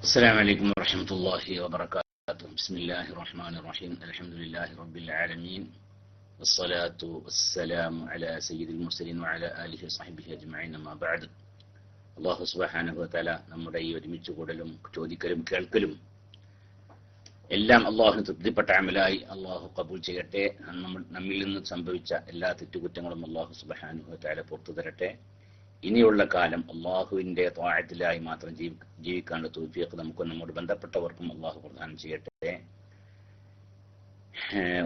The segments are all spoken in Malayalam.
السلام عليكم ورحمة الله وبركاته بسم الله الرحمن الرحيم الحمد لله رب العالمين والصلاة والسلام على سيد المرسلين وعلى آله وصحبه أجمعين ما بعد അള്ളാഹു സുബാനഹു വതആല നമ്മുടെ ഈ ഒരുമിച്ച് കൂടലും ചോദിക്കലും കേൾക്കലും എല്ലാം അള്ളാഹുന് തൃപ്തിപ്പെട്ട അമലായി അള്ളാഹു കബൂൽ ചെയ്യട്ടെ നമ്മൾ നമ്മിൽ നിന്ന് സംഭവിച്ച എല്ലാ തെറ്റുകുറ്റങ്ങളും അള്ളാഹു സുബാനുഹു വതആല പുറത്തു തരട്ടെ ഇനിയുള്ള കാലം അള്ളാഹുവിന്റെ താഴത്തിലായി മാത്രം ജീവി ജീവിക്കാനുള്ള തൂഫിയൊക്കെ നമുക്ക് നമ്മോട് ബന്ധപ്പെട്ടവർക്കും അള്ളാഹു പ്രദാനം ചെയ്യട്ടെ.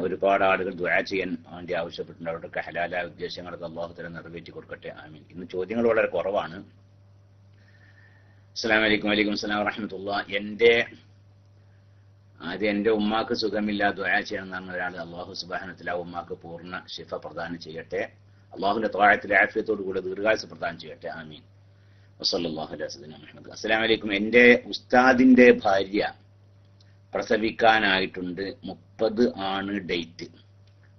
ഒരുപാട് ആളുകൾ ദുആ ചെയ്യാൻ വേണ്ടി ആവശ്യപ്പെട്ടിട്ടുണ്ട്. അവരുടെ ഹലാല ഉദ്ദേശങ്ങളൊക്കെ അള്ളാഹു തന്നെ നിറവേറ്റി കൊടുക്കട്ടെ. ആമീൻ. ഇന്ന് ചോദ്യങ്ങൾ വളരെ കുറവാണ്. അസ്സലാം വലൈക്കും വലൈക്കും അസ്സലാം വറഹമത്തുള്ള എന്റെ ആദ്യം എന്റെ ഉമ്മാക്ക് സുഖമില്ല ദുആ ചെയ്യണം എന്ന് പറഞ്ഞ ഒരാൾ അള്ളാഹു സുബാനത്തിൽ ആ ഉമ്മാക്ക് പൂർണ ശിഫ പ്രദാനം ചെയ്യട്ടെ. അള്ളാഹുവിന്റെ ത്വാഴത്തിലെ ആഫിയത്തോടു കൂടെ ദീർഘായുസ് പ്രദാനം ചെയ്യട്ടെ. ആമീൻ. വസല്ലാഹു അലൈഹി മുഹമ്മദ് അസ്സലാം വലൈക്കും എന്റെ ഉസ്താദിന്റെ ഭാര്യ പ്രസവിക്കാനായിട്ടുണ്ട് മുപ്പത് ആണ് ഡേറ്റ്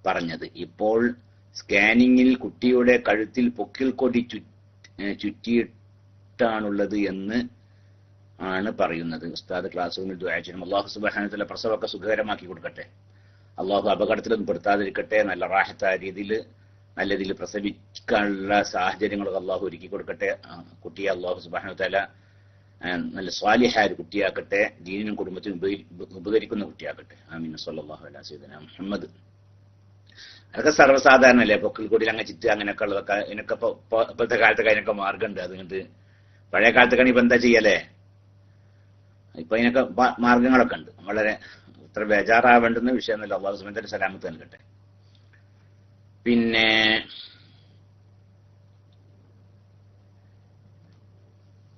പറഞ്ഞത്. ഇപ്പോൾ സ്കാനിങ്ങിൽ കുട്ടിയുടെ കഴുത്തിൽ പൊക്കിൽ കൊടി ചു- ചുറ്റിയിട്ടാണുള്ളത് എന്ന് ആണ് പറയുന്നത്. ഉസ്താദ് ക്ലാസ് റൂമിൽ ചെയ്യണം. അള്ളാഹു സുബാനത്തിലെ പ്രസവമൊക്കെ സുഖകരമാക്കി കൊടുക്കട്ടെ. അള്ളാഹു അപകടത്തിലൊന്നും പെടുത്താതിരിക്കട്ടെ. നല്ല റാഹത്തായ രീതിയിൽ നല്ല രീതിയിൽ പ്രസവിക്കാനുള്ള സാഹചര്യങ്ങളൊക്കെ അള്ളാഹു ഒരുക്കി കൊടുക്കട്ടെ. കുട്ടിയെ അള്ളാഹു സുബാനത്തല നല്ല സ്വാലിഹായ കുട്ടിയാക്കട്ടെ. ദീനിനും കുടുംബത്തിനും ഉപകരി- ഉപകരിക്കുന്ന കുട്ടിയാക്കട്ടെ. ആമീൻ. സല്ലല്ലാഹു അലൈഹി സയ്യിദന മുഹമ്മദ്. അതൊക്കെ സർവസാധാരണ അല്ലേ പൊക്കിൽ കൂടി അങ്ങനെ ചിത്ത് അങ്ങനെയൊക്കെ ഉള്ളതൊക്കെ ഇതിനൊക്കെ ഇപ്പൊ ഇപ്പൊ- ഇപ്പോഴത്തെ കാലത്തൊക്കെ അതിനൊക്കെ മാർഗമുണ്ട് അതുകൊണ്ട് പഴയ കാലത്തൊക്കെ ഇപ്പൊ എന്താ ചെയ്യല്ലേ ഇപ്പൊ അതിനൊക്കെ മാർഗങ്ങളൊക്കെ ഉണ്ട്. വളരെ ഇത്ര ബേജാറാവേണ്ടുന്ന വിഷയമൊന്നുമില്ല. അള്ളാഹു സുബന്ധന്റെ സലാമത്ത് നൽകട്ടെ. പിന്നെ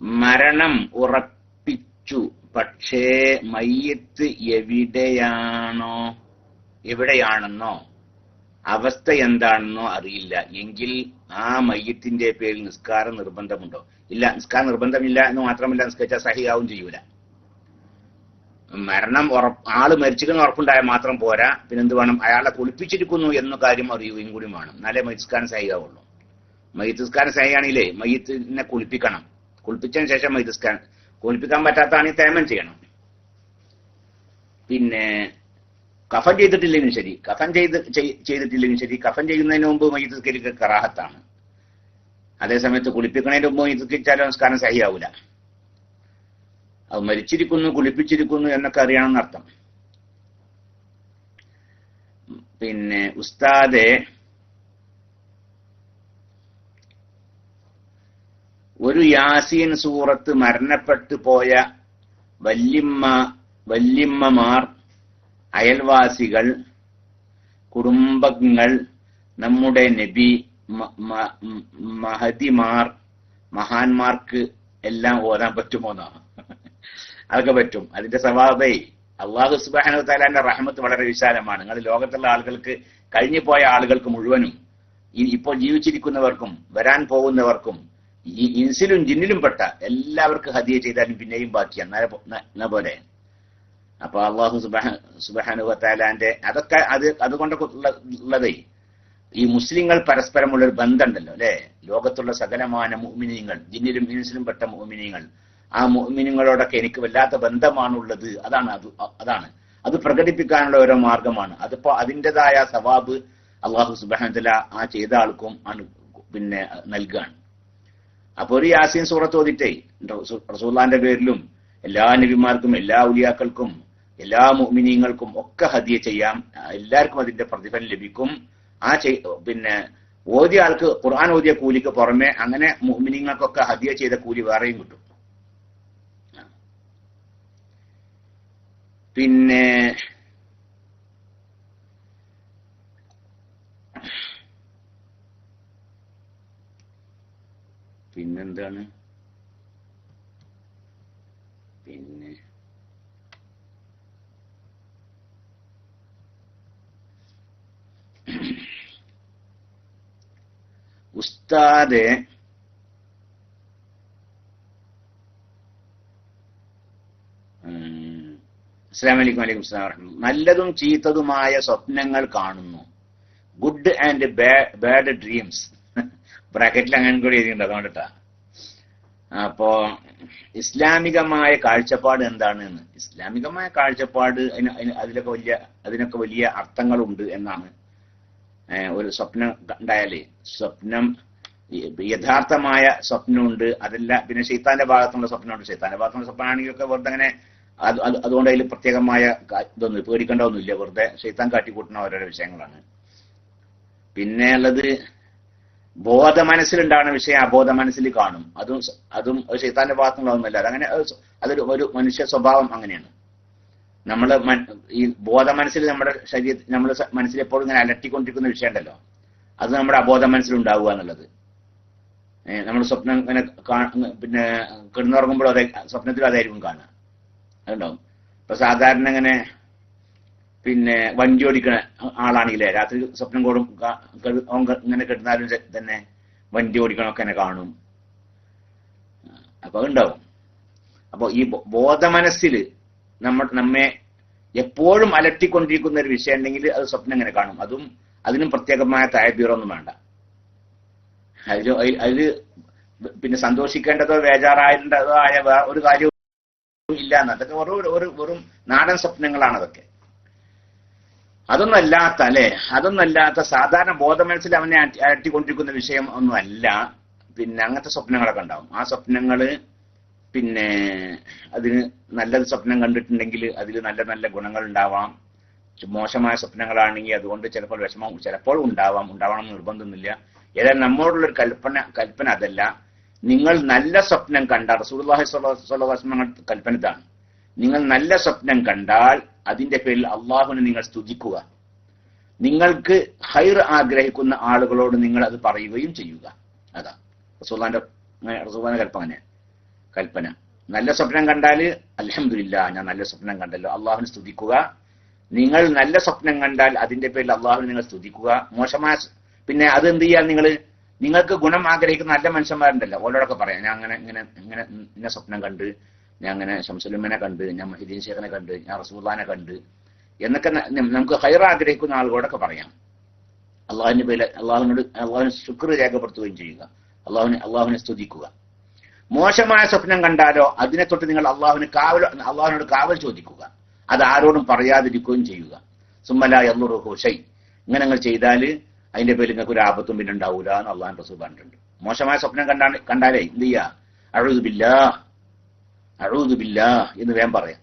മരണം ഉറപ്പിച്ചു. പക്ഷേ മയ്യത്ത് എവിടെയാണോ? എവിടെയാണെന്നോ? അവസ്ഥ എന്താണെന്നോ അറിയില്ല. എങ്കിൽ ആ മയ്യത്തിന്റെ പേരിൽ നിസ്കാരം നിർബന്ധമുണ്ടോ? ഇല്ല നിസ്കാരം നിർബന്ധമില്ല എന്ന് മാത്രമല്ല നിസ്കരിച്ചാൽ സഹിയാവും ചെയ്യൂല. മരണം ഉറപ്പ് ആൾ മരിച്ചിരിക്കുന്ന ഉറപ്പുണ്ടായാൽ മാത്രം പോരാ. പിന്നെ എന്ത് വേണം? അയാളെ കുളിപ്പിച്ചിരിക്കുന്നു എന്ന കാര്യം അറിയുകയും കൂടി വേണം. എന്നാലേ മൈത്സ്കാരം സഹിയാവുള്ളൂ. മയ്യത്തിസ്കാരം സഹിയാണെങ്കിലേ മയ്യത്തിനെ കുളിപ്പിക്കണം. കുളിപ്പിച്ചതിന് ശേഷം മയ്യത്തിസ്കാരം കുളിപ്പിക്കാൻ പറ്റാത്തതാണെങ്കിൽ തേമം ചെയ്യണം. പിന്നെ കഫൻ ചെയ്തിട്ടില്ലെങ്കിലും ശരി. കഫൻ ചെയ്ത് ചെയ്തിട്ടില്ലെങ്കിലും ശരി. കഫൻ ചെയ്യുന്നതിന് മുമ്പ് മയ്യത്തിസ്കരിക്ക് കറാഹത്താണ്. അതേസമയത്ത് കുളിപ്പിക്കുന്നതിന് മുമ്പ് മയ്യത്തിസ്കരിച്ചാലും നമസ്കാരം സഹിയാവൂല. അത് മരിച്ചിരിക്കുന്നു കുളിപ്പിച്ചിരിക്കുന്നു എന്നൊക്കെ അറിയണമെന്നർത്ഥം പിന്നെ ഉസ്താദെ ഒരു യാസീൻ സൂറത്ത് മരണപ്പെട്ടു പോയ വല്യമ്മ വല്യമ്മമാർ അയൽവാസികൾ കുടുംബങ്ങൾ നമ്മുടെ നബി മഹതിമാർ മഹാന്മാർക്ക് എല്ലാം ഓരാൻ പറ്റുമോ എന്നാണ്. അതൊക്കെ പറ്റും. അതിന്റെ സ്വഭാവേ അള്ളാഹു സുബാനു താലാന്റെ റഹ്മത്ത് വളരെ വിശാലമാണ്. നിങ്ങൾ ലോകത്തുള്ള ആളുകൾക്ക് കഴിഞ്ഞു പോയ ആളുകൾക്ക് മുഴുവനും ഇപ്പോൾ ജീവിച്ചിരിക്കുന്നവർക്കും വരാൻ പോകുന്നവർക്കും ഈ ഇൻസിലും ജിന്നിലും പെട്ട എല്ലാവർക്കും ഹദിയ ചെയ്താലും പിന്നെയും ബാക്കിയാണ് പോലെ? അപ്പൊ അള്ളാഹു സുബാൻ സുബാനു താലാന്റെ അതൊക്കെ അത് അതുകൊണ്ടൊക്കെ ഉള്ള- ഉള്ളതേ ഈ മുസ്ലിങ്ങൾ പരസ്പരമുള്ള ഒരു ബന്ധമുണ്ടല്ലോ അല്ലെ? ലോകത്തുള്ള സകലമാന മുഅ്മിനീങ്ങൾ ജിന്നിലും ഇൻസിലും പെട്ട മുഅ്മിനീങ്ങൾ ആ മുഅ്മിനീങ്ങളോടൊക്കെ എനിക്ക് വല്ലാത്ത ബന്ധമാണുള്ളത്. അതാണ് അത് അതാണ്. അത് പ്രകടിപ്പിക്കാനുള്ള ഓരോ മാർഗമാണ്. അതിപ്പോ അതിന്റെതായ സവാബ് അള്ളാഹു സുബാനത്തല ആ ചെയ്ത ആൾക്കും ആണ് പിന്നെ നൽകുകയാണ് അപ്പൊ ഒരു യാസീൻ സൂറത്ത് ഓതിട്ടേ. റസൂല്ലാന്റെ പേരിലും എല്ലാ നബിമാർക്കും എല്ലാ ഉലിയാക്കൾക്കും എല്ലാ മുഅ്മിനീങ്ങൾക്കും ഒക്കെ ഹദിയ ചെയ്യാം. എല്ലാവർക്കും അതിന്റെ പ്രതിഫലം ലഭിക്കും. ആ പിന്നെ ഓതിയ ആൾക്ക് ഖുർആൻ ഓതിയ കൂലിക്ക് പുറമെ അങ്ങനെ മുഅ്മിനീങ്ങൾക്കൊക്കെ ഹദിയ ചെയ്ത കൂലി വേറെയും കിട്ടും. പിന്നെ പിന്നെന്താണ്? പിന്നെ ഉസ്താദെ അസ്സലാമു അലൈക്കും വലൈക്കും സ്ലാം. നല്ലതും ചീത്തതുമായ സ്വപ്നങ്ങൾ കാണുന്നു. ഗുഡ് ആൻഡ് ബാഡ് ഡ്രീംസ് ബ്രാക്കറ്റിൽ അങ്ങനെ കൂടി എഴുതിയിട്ടുണ്ട് അതുകൊണ്ടിട്ടാ. അപ്പോ ഇസ്ലാമികമായ കാഴ്ചപ്പാട് എന്താണ് എന്ന് ഇസ്ലാമികമായ കാഴ്ചപ്പാട് അതിലൊക്കെ വലിയ അതിനൊക്കെ വലിയ അർത്ഥങ്ങളുണ്ട് എന്നാണ് ഒരു സ്വപ്നം ഉണ്ടായാലേ സ്വപ്നം യഥാർത്ഥമായ സ്വപ്നമുണ്ട്. അതല്ല പിന്നെ ശൈത്താന്റെ ഭാഗത്തുള്ള സ്വപ്നമുണ്ട്. ശൈത്താന്റെ ഭാഗത്തുള്ള സ്വപ്നമാണെങ്കിലൊക്കെ വെറുതെ അങ്ങനെ അത് അത് അതുകൊണ്ട് അതിൽ പ്രത്യേകമായ ഇതൊന്നും പേടിക്കേണ്ട ഒന്നുമില്ല വെറുതെ ശൈത്താൻ കാട്ടിക്കൂട്ടുന്ന ഓരോരോ വിഷയങ്ങളാണ്. പിന്നെ ഉള്ളത് ബോധ മനസ്സിലുണ്ടാകുന്ന വിഷയം അബോധ മനസ്സിൽ കാണും. അതും അതും ഒരു ശൈത്താന്റെ ഭാഗത്തുനിന്നുള്ളതൊന്നുമല്ല. അതങ്ങനെ അതൊരു ഒരു മനുഷ്യ സ്വഭാവം അങ്ങനെയാണ്. നമ്മൾ ഈ ബോധ മനസ്സിൽ നമ്മുടെ ശരീര നമ്മൾ മനസ്സിൽ എപ്പോഴും ഇങ്ങനെ അലട്ടിക്കൊണ്ടിരിക്കുന്ന വിഷയം ഉണ്ടല്ലോ. അത് നമ്മുടെ അബോധ മനസ്സിലുണ്ടാവുക എന്നുള്ളത്. നമ്മൾ സ്വപ്നം ഇങ്ങനെ പിന്നെ കിടന്നുറങ്ങുമ്പോഴും അതെ സ്വപ്നത്തിൽ അതായിരിക്കും കാണുക. അതുണ്ടാവും ഇപ്പൊ സാധാരണ ഇങ്ങനെ പിന്നെ വണ്ടി ഓടിക്കുന്ന ആളാണെങ്കിലേ രാത്രി സ്വപ്നം കൂടും ഇങ്ങനെ കിടന്നാലും തന്നെ വണ്ടി ഓടിക്കണമൊക്കെ തന്നെ കാണും. അപ്പൊ ഉണ്ടാവും. അപ്പൊ ഈ ബോധ ബോധമനസ്സിൽ നമ്മ നമ്മെ എപ്പോഴും അലട്ടിക്കൊണ്ടിരിക്കുന്ന ഒരു വിഷയം ഉണ്ടെങ്കിൽ അത് സ്വപ്നം ഇങ്ങനെ കാണും. അതും അതിനും പ്രത്യേകമായ തായബീറൊന്നും വേണ്ട. അതിൽ അതിൽ പിന്നെ സന്തോഷിക്കേണ്ടതോ ബേജാറായേണ്ടതോ ആയ ഒരു കാര്യവും ഇല്ല എന്ന് അതൊക്കെ വെറും ഒരു- വെറും നാടൻ സ്വപ്നങ്ങളാണ് അതൊക്കെ അതൊന്നല്ലാത്ത അല്ലെ? അതൊന്നല്ലാത്ത സാധാരണ ബോധമനസ്സിൽ അവനെ അട്ടിക്കൊണ്ടിരിക്കുന്ന വിഷയം ഒന്നുമല്ല. പിന്നെ അങ്ങനത്തെ സ്വപ്നങ്ങളൊക്കെ ഉണ്ടാവും. ആ സ്വപ്നങ്ങൾ പിന്നെ അതിന് നല്ലത് സ്വപ്നം കണ്ടിട്ടുണ്ടെങ്കിൽ അതിൽ നല്ല നല്ല ഗുണങ്ങൾ ഉണ്ടാവാം. മോശമായ സ്വപ്നങ്ങളാണെങ്കിൽ അതുകൊണ്ട് ചിലപ്പോൾ വിഷമം ചിലപ്പോൾ ഉണ്ടാവാം. ഉണ്ടാവണം നിർബന്ധമൊന്നുമില്ല. ഏതായാലും നമ്മോടുള്ള ഒരു കൽപ്പന കൽപ്പന അതല്ല. നിങ്ങൾ നല്ല സ്വപ്നം കണ്ടാൽ അലൈഹി വസല്ലം കൽപ്പന ഇതാണ്. നിങ്ങൾ നല്ല സ്വപ്നം കണ്ടാൽ അതിന്റെ പേരിൽ അള്ളാഹുവിനെ നിങ്ങൾ സ്തുതിക്കുക. നിങ്ങൾക്ക് ഹൈർ ആഗ്രഹിക്കുന്ന ആളുകളോട് നിങ്ങൾ അത് പറയുകയും ചെയ്യുക. അതാ. റസൂലാന്റെ റസൂലാന്റെ കൽപ്പന കൽപ്പന. നല്ല സ്വപ്നം കണ്ടാൽ അലഹമില്ല ഞാൻ നല്ല സ്വപ്നം കണ്ടല്ലോ അള്ളാഹുവിനെ സ്തുതിക്കുക. നിങ്ങൾ നല്ല സ്വപ്നം കണ്ടാൽ അതിന്റെ പേരിൽ അള്ളാഹുവിനെ നിങ്ങൾ സ്തുതിക്കുക. മോശമായ പിന്നെ അത് എന്ത് ചെയ്യാൻ നിങ്ങൾ? നിങ്ങൾക്ക് ഗുണം ആഗ്രഹിക്കുന്ന നല്ല മനുഷ്യന്മാരുണ്ടല്ലോ. ഓരോടൊക്കെ പറയാം. ഞാൻ അങ്ങനെ ഇങ്ങനെ ഇങ്ങനെ ഇന്ന സ്വപ്നം കണ്ട് ഞാൻ അങ്ങനെ ശംസുലുമ്മനെ കണ്ട് ഞാൻ മഹിദീൻ ശേഖനെ കണ്ട് ഞാൻ റസൂദാനെ കണ്ട് എന്നൊക്കെ നമുക്ക് ഹൈർ ആഗ്രഹിക്കുന്ന ആളുകളോടൊക്കെ പറയാം. അള്ളാഹുവിന്റെ പേര് അള്ളാഹുവിനോട് അള്ളാഹുവിന് ശുക്ർ രേഖപ്പെടുത്തുകയും ചെയ്യുക. അള്ളാഹുവിനെ അള്ളാഹുവിനെ സ്തുതിക്കുക. മോശമായ സ്വപ്നം കണ്ടാലോ അതിനെ തൊട്ട് നിങ്ങൾ അള്ളാഹുവിന് കാവൽ അള്ളാഹുവിനോട് കാവൽ ചോദിക്കുക. അത് ആരോടും പറയാതിരിക്കുകയും ചെയ്യുക. സുമ്മല എല്ലുറുഹു ഷൈ. ഇങ്ങനെ നിങ്ങൾ ചെയ്താൽ അതിന്റെ പേരിൽ നിങ്ങൾക്ക് ഒരു ആപത്തും പിന്നെ ഉണ്ടാവൂല എന്ന് അള്ളാഹു റസൂൽ പറഞ്ഞിട്ടുണ്ട്. മോശമായ സ്വപ്നം കണ്ടാ കണ്ടാലേ എന്ത് ചെയ്യാ? അഴുതുബില്ല അഴുതുബില്ല എന്ന് വേഗം പറയാം.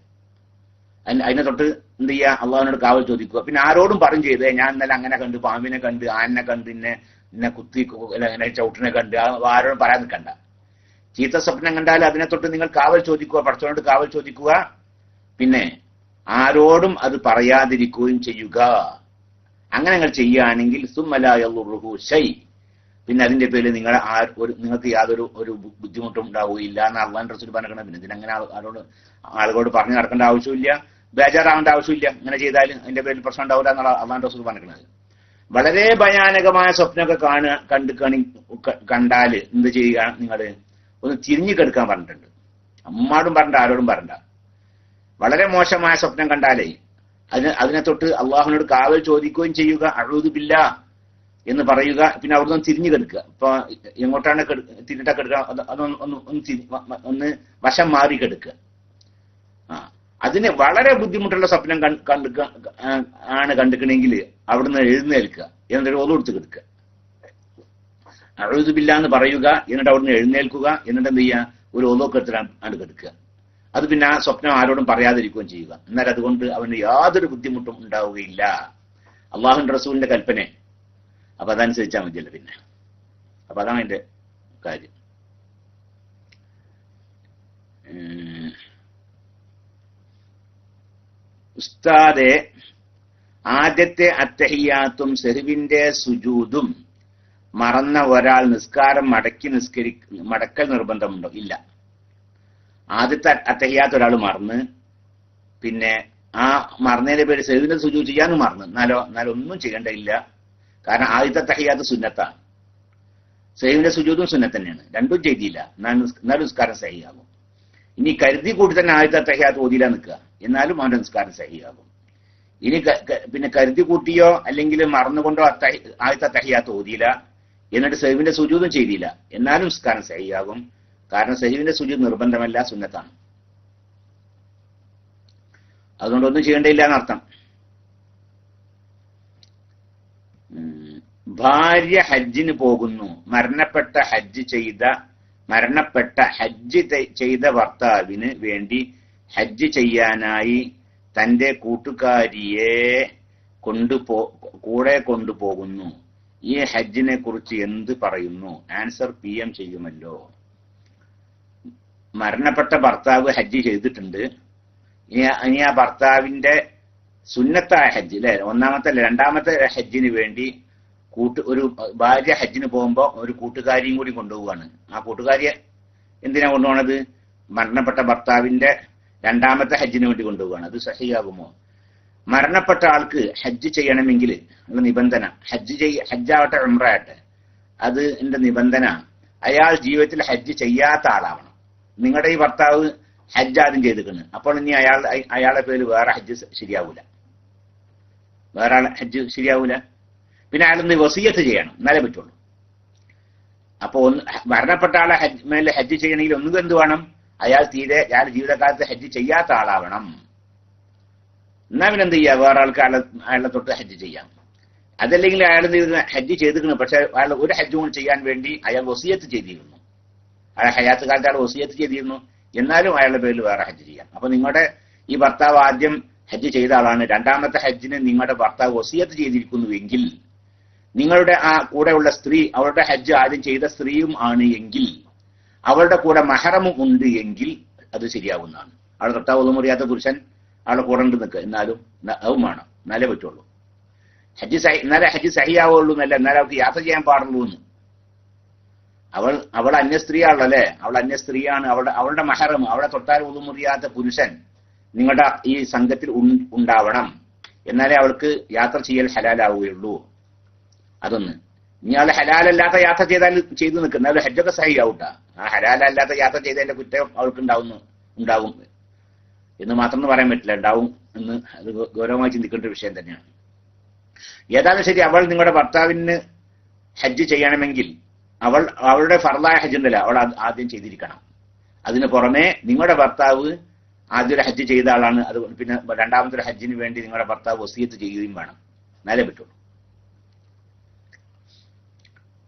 അതിന് അതിനെ തൊട്ട് എന്ത് ചെയ്യാ? അള്ളാഹുവിനോട് കാവൽ ചോദിക്കുക. പിന്നെ ആരോടും പറയും ചെയ്തേ ഞാൻ ഇന്നലെ അങ്ങനെ കണ്ട് പാമ്പിനെ കണ്ട് ആനെ കണ്ട് ഇന്നെ ഇന്നെ കുത്തി അങ്ങനെ ചവിട്ടിനെ കണ്ട്. ആരോടും പറയാൻ നിൽക്കണ്ട. ചീത്ത സ്വപ്നം കണ്ടാൽ അതിനെ തൊട്ട് നിങ്ങൾ കാവൽ ചോദിക്കുക പഠിച്ചവനോട് കാവൽ ചോദിക്കുക. പിന്നെ ആരോടും അത് പറയാതിരിക്കുകയും ചെയ്യുക. അങ്ങനെ നിങ്ങൾ ചെയ്യുകയാണെങ്കിൽ സുമലായുറുഹു ഷൈ പിന്നെ അതിന്റെ പേരിൽ നിങ്ങളെ ആ ഒരു നിങ്ങൾക്ക് യാതൊരു ഒരു ബുദ്ധിമുട്ടും ഉണ്ടാവുകയില്ല എന്ന് അള്ളാൻ റസൂൽ പറഞ്ഞിരിക്കണം പിന്നെ ഇതിനങ്ങനെ ആളോട് ആളുകളോട് പറഞ്ഞു നടക്കേണ്ട ആവശ്യമില്ല. ബേജാറാവേണ്ട ആവശ്യമില്ല. ഇങ്ങനെ ചെയ്താൽ അതിന്റെ പേരിൽ പ്രശ്നം ഉണ്ടാവില്ല എന്നാണ് അള്ളാൻ റസൂൽ പറഞ്ഞിരിക്കുന്നത് വളരെ ഭയാനകമായ സ്വപ്നമൊക്കെ കാണുക കണ്ട് കണി കണ്ടാൽ എന്ത് ചെയ്യുക നിങ്ങൾ? ഒന്ന് തിരിഞ്ഞു കെടുക്കാൻ പറഞ്ഞിട്ടുണ്ട്. അമ്മാടും പറഞ്ഞിട്ട് ആരോടും പറഞ്ഞ വളരെ മോശമായ സ്വപ്നം കണ്ടാലേ അതിന് അതിനെ തൊട്ട് അള്ളാഹുവിനോട് കാവൽ ചോദിക്കുകയും ചെയ്യുക അഴുതുബില്ല എന്ന് പറയുക പിന്നെ അവിടുന്ന് തിരിഞ്ഞു കെടുക്കുക. ഇപ്പൊ എങ്ങോട്ടാണ് തിരിഞ്ഞിട്ടാ കെടുക്കുക? അതൊന്ന് ഒന്ന് ഒന്ന് വശം മാറി കെടുക്കുക. ആ. അതിന് വളരെ ബുദ്ധിമുട്ടുള്ള സ്വപ്നം ആ, ആണ് കണ്ടുക്കണമെങ്കിൽ അവിടുന്ന് എഴുന്നേൽക്കുക. എന്നിട്ട് ഒതു കൊടുത്ത് കെടുക്കുക. അഴുതുബില്ല എന്ന് പറയുക എന്നിട്ട് അവിടുന്ന് എഴുന്നേൽക്കുക എന്നിട്ട് എന്ത് ചെയ്യുക? ഒരു ഒതൊക്കെ എടുത്തിട്ട് കെടുക്കുക. അത് പിന്നെ ആ സ്വപ്നം ആരോടും പറയാതിരിക്കുകയും ചെയ്യുക. എന്നാൽ അതുകൊണ്ട് അവന് യാതൊരു ബുദ്ധിമുട്ടും ഉണ്ടാവുകയില്ല. അള്ളാഹുൻ റസൂലിന്റെ കൽപ്പന. അപ്പൊ അതനുസരിച്ചാൽ മതിയല്ലോ പിന്നെ. അപ്പൊ അതാണ് അതിന്റെ കാര്യം. ഉസ്താദെ ആദ്യത്തെ അത്തഹിയാത്തും സെഹുവിന്റെ സുജൂതും മറന്ന ഒരാൾ നിസ്കാരം മടക്കി നിസ്കരി മടക്കൽ നിർബന്ധമുണ്ടോ? ഇല്ല. ആദ്യത്തെ അത്തഹിയാത്ത ഒരാൾ മറന്ന് പിന്നെ ആ മറന്നതിന്റെ പേര് സെയ്ദിനെ സുജൂ ചെയ്യാനും മറന്ന്. എന്നാലോ എന്നാലും ഒന്നും ചെയ്യേണ്ടതില്ല. കാരണം ആദ്യത്തെ തഹിയാത്ത് സുന്നത്താണ്. സെയ്ദിന്റെ സുജൂതും സുന്നത്ത് തന്നെയാണ്. രണ്ടും ചെയ്തില്ല. എന്നാലും നിസ്- നിസ്കാരം സഹിയാകും. ഇനി കരുതി കൂട്ടി തന്നെ ആദ്യത്തെ തഹിയാത്ത് ഓതിയില്ല നിൽക്കുക. എന്നാലും അവന്റെ നിസ്കാരം സഹിയാകും. ഇനി പിന്നെ കരുതി കൂട്ടിയോ അല്ലെങ്കിൽ മറന്നുകൊണ്ടോ ആദ്യത്തെ തഹിയാത്ത് ഓതിയില്ല. എന്നിട്ട് സെയ്വിന്റെ സുജൂതും ചെയ്തില്ല. എന്നാലും നിസ്കാരം സഹിയാകും. കാരണം സജീവിന്റെ സുജു നിർബന്ധമല്ല സുന്നത്താണ്. അതുകൊണ്ട് ഒന്നും ചെയ്യേണ്ടയില്ല എന്നർത്ഥം ഭാര്യ ഹജ്ജിന് പോകുന്നു. മരണപ്പെട്ട ഹജ്ജ് ചെയ്ത മരണപ്പെട്ട ഹജ്ജ് ചെയ്ത ഭർത്താവിന് വേണ്ടി ഹജ്ജ് ചെയ്യാനായി തന്റെ കൂട്ടുകാരിയെ കൊണ്ടുപോ കൂടെ കൊണ്ടുപോകുന്നു. ഈ ഹജ്ജിനെ കുറിച്ച് എന്ത് പറയുന്നു? ആൻസർ പി എം ചെയ്യുമല്ലോ. മരണപ്പെട്ട ഭർത്താവ് ഹജ്ജ് ചെയ്തിട്ടുണ്ട്. ഇനി ആ- ഭർത്താവിന്റെ സുന്നത്തായ ഹജ്ജ് അല്ലെ ഒന്നാമത്തെ രണ്ടാമത്തെ ഹജ്ജിന് വേണ്ടി കൂട്ട് ഒരു ഭാര്യ ഹജ്ജിന് പോകുമ്പോ ഒരു കൂട്ടുകാരിയും കൂടി കൊണ്ടുപോവാണ് ആ കൂട്ടുകാരിയെ എന്തിനാ കൊണ്ടുപോകണത് മരണപ്പെട്ട ഭർത്താവിന്റെ രണ്ടാമത്തെ ഹജ്ജിന് വേണ്ടി കൊണ്ടുപോവാണ് അത് സഹിയാകുമോ? മരണപ്പെട്ട ആൾക്ക് ഹജ്ജ് ചെയ്യണമെങ്കിൽ ഉള്ള നിബന്ധന ഹജ്ജ് ചെയ്യ ഹജ്ജാവട്ടെ ഉംറയാട്ടെ അത് എന്റെ നിബന്ധന. അയാൾ ജീവിതത്തിൽ ഹജ്ജ് ചെയ്യാത്ത ആളാവണം. നിങ്ങളുടെ ഈ ഭർത്താവ് ഹജ്ജ് ആദ്യം ചെയ്തിരിക്കുന്നു. അപ്പോൾ ഇനി അയാൾ അയാളെ പേര് വേറെ ഹജ്ജ് ശരിയാവൂല. വേറെ ആളെ ഹജ്ജ് ശരിയാവൂല. പിന്നെ അയാളൊന്ന് വസീയത്ത് ചെയ്യണം. എന്നാലേ പറ്റുള്ളൂ. അപ്പോൾ ഒന്ന് മരണപ്പെട്ട ആളെ ഹജ്ജ് മേലെ ഹജ്ജ് ചെയ്യണമെങ്കിൽ ഒന്നുകിൽ എന്ത് വേണം? അയാൾ തീരെ അയാൾ ജീവിതകാലത്ത് ഹജ്ജ് ചെയ്യാത്ത ആളാവണം. എന്നാ പിന്നെ എന്ത് ചെയ്യുക വേറെ ആൾക്ക് അയാളെ അയാളെ തൊട്ട് ഹജ്ജ് ചെയ്യാം. അതല്ലെങ്കിൽ അയാൾ ഹജ്ജ് ചെയ്തിരിക്കുന്നു. പക്ഷെ അയാൾ ഒരു ഹജ്ജ് കൂടി ചെയ്യാൻ വേണ്ടി അയാൾ വസീയത്ത് ചെയ്തിരുന്നു. അയാൾ ഹയാത്ത് കാലത്ത് അയാൾ ഒസിയത്ത് ചെയ്തിരുന്നു. എന്നാലും അയാളുടെ പേരിൽ വേറെ ഹജ്ജ് ചെയ്യാം. അപ്പൊ നിങ്ങളുടെ ഈ ഭർത്താവ് ആദ്യം ഹജ്ജ് ചെയ്ത ആളാണ്. രണ്ടാമത്തെ ഹജ്ജിന് നിങ്ങളുടെ ഭർത്താവ് വസീയത്ത് ചെയ്തിരിക്കുന്നുവെങ്കിൽ നിങ്ങളുടെ ആ കൂടെയുള്ള സ്ത്രീ അവരുടെ ഹജ്ജ് ആദ്യം ചെയ്ത സ്ത്രീയും ആണ് എങ്കിൽ അവളുടെ കൂടെ മഹറമും ഉണ്ട് എങ്കിൽ അത് ശരിയാവുന്നതാണ്. അവളുടെ ഭർത്താവ് ഒന്നും അറിയാത്ത പുരുഷൻ അവളെ കൂടെ ഉണ്ട് നിൽക്കുക എന്നാലും അതും വേണം. എന്നാലേ പറ്റുള്ളൂ. ഹജ്ജ് സഹി എന്നാലേ ഹജ്ജ് സഹിയാവുള്ളൂ എന്നല്ല എന്നാലും അവർക്ക് യാത്ര ചെയ്യാൻ പാടുള്ളൂ എന്ന്. അവൾ അവൾ അന്യ സ്ത്രീ ആണല്ലേ അവൾ അന്യ സ്ത്രീയാണ്. അവളുടെ അവളുടെ മഹറം അവളെ തൊട്ടാൽ ഒതുമുറിയാത്ത മുറിയാത്ത പുരുഷൻ നിങ്ങളുടെ ഈ സംഘത്തിൽ ഉണ്ടാവണം. എന്നാലേ അവൾക്ക് യാത്ര ചെയ്യൽ ഹലാലാവുകയുള്ളൂ. അതൊന്ന്. ഇയാൾ ഹലാലല്ലാത്ത യാത്ര ചെയ്താൽ ചെയ്തു നിൽക്കുന്ന അവൾ ഹജ്ജൊക്കെ സഹിയാവൂട്ടാ. ആ ഹലാലല്ലാത്ത യാത്ര ചെയ്തതിന്റെ കുറ്റം അവൾക്ക് ഉണ്ടാവുന്നു ഉണ്ടാവും. എന്ന് മാത്രം പറയാൻ പറ്റില്ല. ഉണ്ടാവും എന്ന് അത് ഗൗരവമായി ചിന്തിക്കേണ്ട വിഷയം തന്നെയാണ്. ഏതായാലും ശരി അവൾ നിങ്ങളുടെ ഭർത്താവിന് ഹജ്ജ് ചെയ്യണമെങ്കിൽ അവൾ അവളുടെ ഫർദായ ഹജ്ജ് ഉണ്ടല്ലോ അവൾ ആദ്യം ചെയ്തിരിക്കണം. അതിന് പുറമെ നിങ്ങളുടെ ഭർത്താവ് ആദ്യ ഒരു ഹജ്ജ് ചെയ്ത ആളാണ് അത് പിന്നെ രണ്ടാമത്തെ ഹജ്ജിന് വേണ്ടി നിങ്ങളുടെ ഭർത്താവ് വസീയത്ത് ചെയ്യുകയും വേണം. എന്നാലേ പറ്റുള്ളൂ.